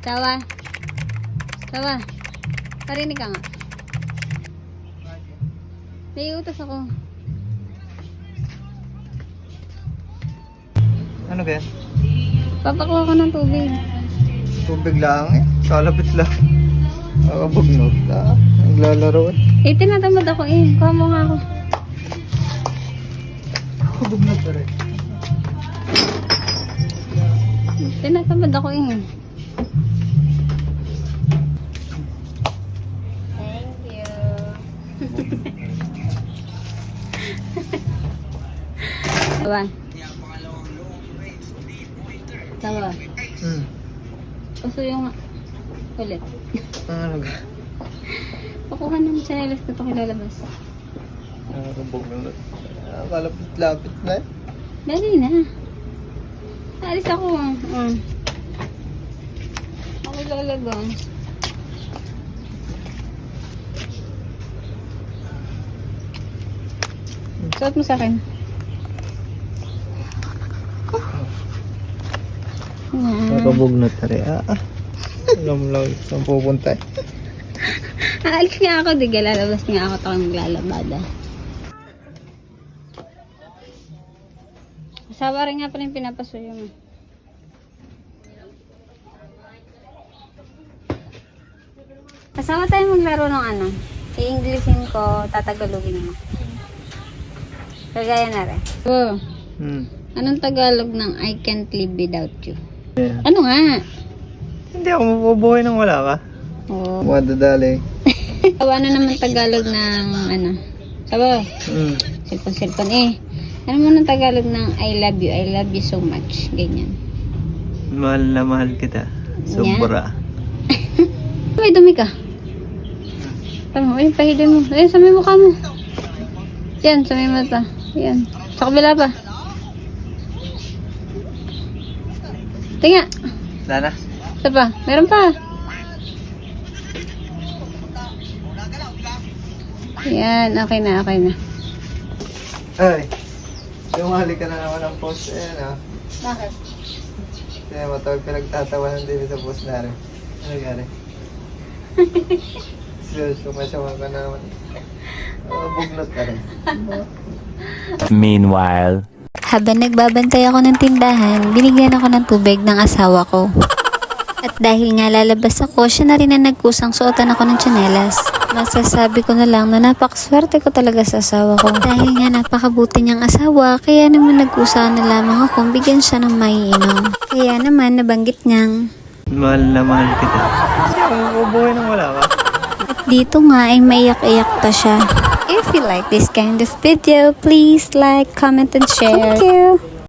Sawa. Sawa. Parinig ka nga. May utos ako. Ano kaya? Papakuha ko ng tubig. Tubig lang eh. Kalapit lang. Nakabugnot. Ah, naglalaro eh. Eh, tinatamad ako eh. Kuha mo nga ako. Nakabugnot pa rin. Tinatamad ako eh. Sawa. Sawa. Hmm. Puso yung ulit. Ano ka? Pakuha ng chanelas ko ito kilalabas. Nakabugnot. Ah, kalapit-lapit na eh. Dali na. Alis ako. Mm. Ako lalabas. Suot mo sa akin. Yan. Nakabugnot na rin. Ah, ah. Alam lang saan pupunta. Aalis nga ako, di ka lalabas nga ako takang maglalabada. Asawa rin nga pala yung pinapasuyo mo. Asawa tayo maglaro ng ano. I-Englishin ko, tatagalogin mo. Kagaya na rin. Oh, Hmm. anong Tagalog ng I can't live without you? Yeah. Ano nga? Hindi ako mabubuhay nang wala ka. Oh. Madadali. ano naman Tagalog ng ano? Sabaw. Hmm. Cellphone, cellphone eh. Ano mo ng Tagalog ng I love you, I love you so much. Ganyan. Mahal na mahal kita. Sobra. May dumi ka. Tama, ayun, pahilin mo. Ayun, sa may mukha mo. Yan, sa may mata. Yan. Sa kabila pa. Tinga. Lana? Isa pa. Meron pa. Yan, okay na, okay na. Ay. Sumali ka na naman ng post. Ayan ah. Bakit? Kaya matawag pinagtatawanan din sa post na rin. Ano so, sumasama ka na naman. Uh, bugnot ka rin. Meanwhile. Habang nagbabantay ako ng tindahan, binigyan ako ng tubig ng asawa ko. At dahil nga lalabas ako, siya na rin ang nagkusang suotan ako ng tsinelas. Masasabi ko na lang na napakaswerte ko talaga sa asawa ko. Dahil nga napakabuti niyang asawa, kaya naman nagkusa na lamang akong bigyan siya ng maiinom. Kaya naman nabanggit niyang, Mahal na mahal kita. Kasi ako mabubuhay nang wala ka. at dito nga ay maiyak-iyak pa siya. If you like this kind of video, please like, comment, and share. Thank you!